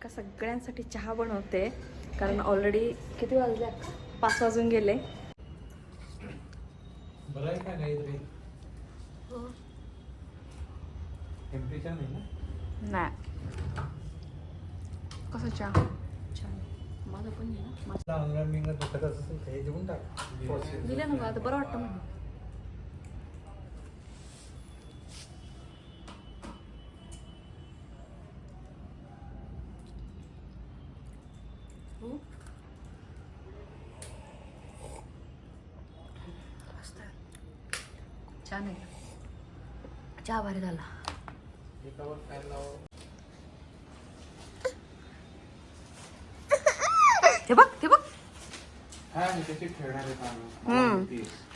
अक्का सगळ्यांसाठी चहा बनवते कारण ऑलरेडी किती वाजले? अक्का पाच वाजून गेले. का नाही तरी टेम्परेचर नाही ना? नाही. कसं चहा? छान माझं पण दिलं ना बरं वाटतं म्हणून. छान आहे. चहा भारी झाला. ते बघ ते बघ. हा हम्म.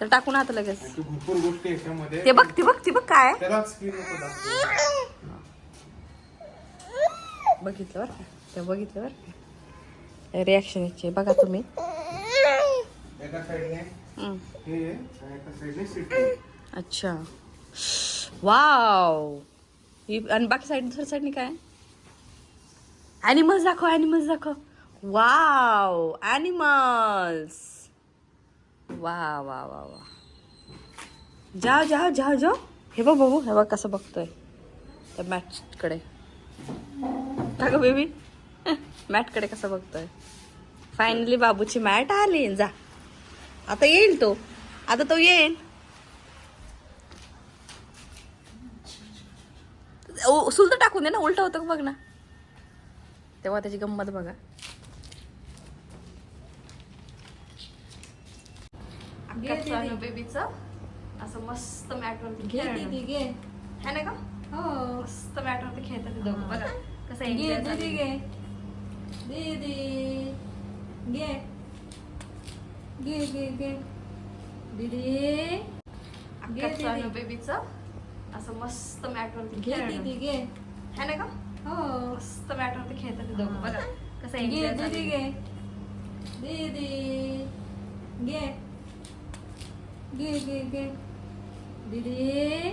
तर टाकून आता लगेच. भरपूर गोष्टी याच्यामध्ये ते बघ ते बघ ते बघ काय. बघितलं बरं का? ते बघितलं बरं का? रिॲक्शन याची बघा तुम्ही. एका साईडने. हे एका साईडने सीट अच्छा. वाव ही आणि बाकी साईड दुसऱ्या साईडने काय? ॲनिमल्स दाखव ॲनिमल्स दाखव. वाव ॲनिमल्स वा वा वा वा जा जा जा जा हे बघ बघू. हे बघ कसं बघतोय. त्या मॅटकडे का ग बेबी मॅटकडे कसं बघतोय. फायनली बाबूची मॅट आली. जा. आता येईल तो. आता तो येईल. ओ- सुलट टाकून दे ना उलट होतं का बघ ना. तेव्हा त्याची गंमत बघा. बेबीच असं मस्त मॅटवरती घे दीदी घे. है ना का हो. मस्त मॅटवरती खेळतात ते दोघं. बघा कसं घे दीदी. घे. दीदी. घे. घे घे घे. दीदी. बेबीचं असं मस्त मॅटवरती खेळणं. दीदी घे. है ना का हो. मस्त मॅटवरती खेळतात ते दोघं. बघा कसं घे दीदी. घे. दीदी. घे. घे घे घे. दीदी.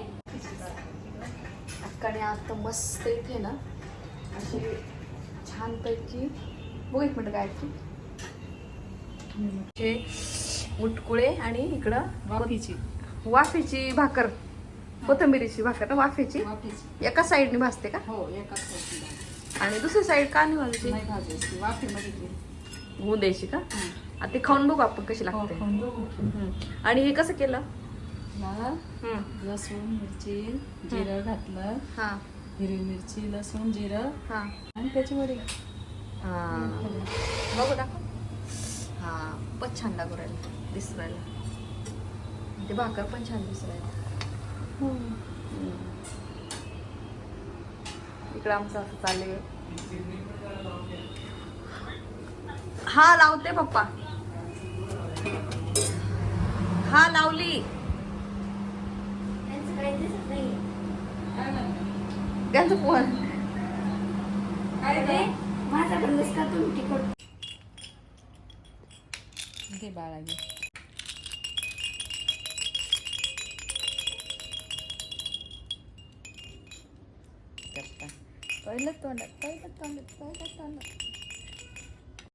अक्काने आता मस्त इथे ना अशी छानपैकी बघ एक मिनिट काय ते मुटकुळे आणि इकडं वाफीची. वाफेची भाकर. कोथिंबिरीची भाकर ना वाफेची. वाफीची. एका साईडने भाजते का? हो एकाच साईडची आणि दुसरी साईड का नाही भाजायची? नाही भाजायची. वाफेमध्ये घे. होऊन द्यायची का? आता ते खाऊन बघू आपण कशी हो लागते. खाऊन बघू. हम्म. आणि हे कसं केलं? हम्म. लसूण मिरची जिरं घातलं. हा. हिरवी मिरची लसूण जिरं. हा. आणि त्याच्यामध्ये? हा. बघू दाखव. हा पण छान लागू राहिला दिसू राहिला. ते भाकर पण छान दिसू राहिला. इकडं आमचं असं चालले हा लावते पप्पा. हा लावली. त्यांचं फोन. घे बाळा घे. toilet toilet toilet toilet toilet toilet